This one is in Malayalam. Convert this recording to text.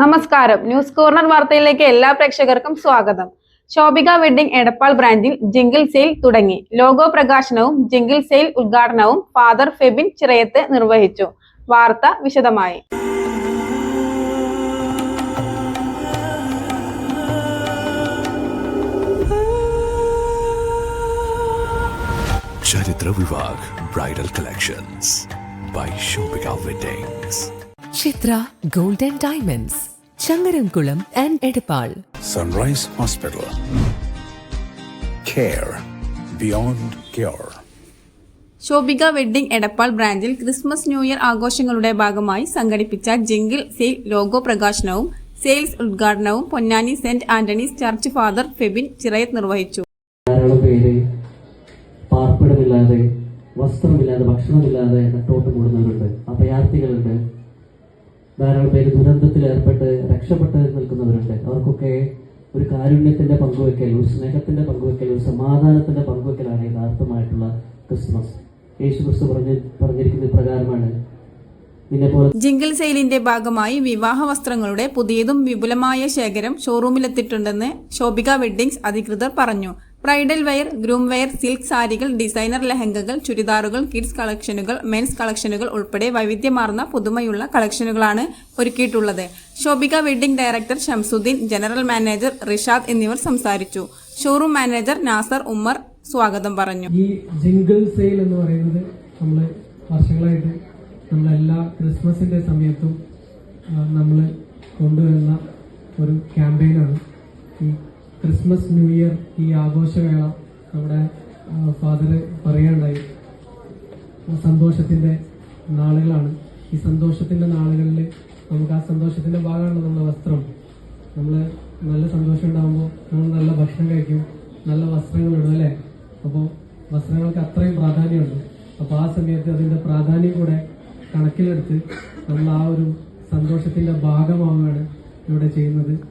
നമസ്കാരം. ന്യൂസ് കോർണർ വാർത്തയിലേക്ക് എല്ലാ പ്രേക്ഷകർക്കും സ്വാഗതം. ശോഭിക വെഡ്ഡിംഗ് എടപ്പാൾ ബ്രാഞ്ചിൽ ജിംഗിൾ സെയിൽ തുടങ്ങി. ലോഗോ പ്രകാശനവും ജിംഗിൾ സെയിൽ ഉദ്ഘാടനവും ഫാദർ ഫെബിൻ ചിറയത്ത് നിർവഹിച്ചു. വാർത്ത വിശദമായി. Charithra Vivah bridal collections by Shobhika weddings Chitra golden and diamonds Changaramkulam and Edappal. Sunrise hospital care beyond cure Shobhika wedding Edappal ബ്രാഞ്ചിൽ ക്രിസ്മസ് ന്യൂ ഇയർ ആഘോഷങ്ങളുടെ ഭാഗമായി സംഘടിപ്പിച്ച ജിംഗിൾ സെയിൽ ലോഗോ പ്രകാശനവും സെയിൽസ് ഉദ്ഘാടനവും Ponnani saint Antony's church father Febin Chirayath നിർവഹിച്ചു. പേര് പാർപ്പിടമില്ലാതെ വസ്ത്രമില്ലാതെ ഭക്ഷണമില്ലാതെ നട്ടോട്ട് മൂടുന്നവരുണ്ട്. അഭയാർത്ഥികളുണ്ട്. ധാരാളം പേര് ദുരന്തത്തിൽ ഏർപ്പെട്ട് രക്ഷപ്പെട്ട് നിൽക്കുന്നവരുണ്ട്. അവർക്കൊക്കെ ഒരു കാരുണ്യത്തിന്റെ പങ്കുവെക്കൽ ഒരു സ്നേഹത്തിന്റെ പങ്കുവെക്കൽ ഒരു സമാധാനത്തിന്റെ പങ്കുവെക്കലാണ് യഥാർത്ഥമായിട്ടുള്ള ക്രിസ്മസ്. യേശു ക്രിസ്തു പറഞ്ഞ് പറഞ്ഞിരിക്കുന്ന പ്രകാരമാണ് ജിംഗിൾ സെയിലിന്റെ ഭാഗമായി വിവാഹ വസ്ത്രങ്ങളുടെ പുതിയതും വിപുലമായ ശേഖരം ഷോറൂമിലെത്തിയിട്ടുണ്ടെന്ന് ശോഭിക വെഡ്ഡിംഗ്സ് അധികൃതർ പറഞ്ഞു. Bridal wear groom wear silk സാരികൾ ഡിസൈനർ ലഹങ്കകൾ ചുരിദാറുകൾ കിഡ്സ് കളക്ഷനുകൾ മെൻസ് കളക്ഷനുകൾ ഉൾപ്പെടെ വൈവിധ്യമാർന്ന പുതുമയുള്ള കളക്ഷനുകളാണ് ഒരുക്കിയിട്ടുള്ളത്. Shobhika wedding director Shamsudheen general manager Rishad എന്നിവർ സംസാരിച്ചു. ഷോറൂം മാനേജർ നാസർ ഉമ്മർ സ്വാഗതം പറഞ്ഞു. ഈ സെയിൽ എന്ന് പറയുന്നത് നമ്മൾ വർഷങ്ങളായിട്ട് നമ്മളെല്ലാ ക്രിസ്മസിന്റെ സമയത്തും നമ്മൾ കൊണ്ടുവരുന്ന ഒരു ക്യാമ്പയിനാണ് ഈ ക്രിസ്മസ് ന്യൂ ഇയർ ഈ ആഘോഷവേള നമ്മുടെ ഫാദർ പറയാനുണ്ടായി. സന്തോഷത്തിന്റെ നാളുകളാണ്. ഈ സന്തോഷത്തിന്റെ നാളുകളിൽ നമുക്ക് ആ സന്തോഷത്തിന്റെ ഭാഗമാണ് നമ്മുടെ വസ്ത്രം. നമ്മൾ നല്ല സന്തോഷം ഉണ്ടാകുമ്പോൾ നമ്മൾ നല്ല ഭക്ഷണം കഴിക്കും നല്ല വസ്ത്രങ്ങൾ ഇടും അല്ലേ? അപ്പോൾ വസ്ത്രങ്ങൾക്ക് അത്രയും പ്രാധാന്യമുണ്ട്. അപ്പോൾ ആ സമയത്ത് അതിന്റെ പ്രാധാന്യം കൂടെ കണക്കിലെടുത്ത് നമ്മൾ ആ ഒരു സന്തോഷത്തിന്റെ ഭാഗമാവുകയാണ് ഇവിടെ ചെയ്യുന്നത്.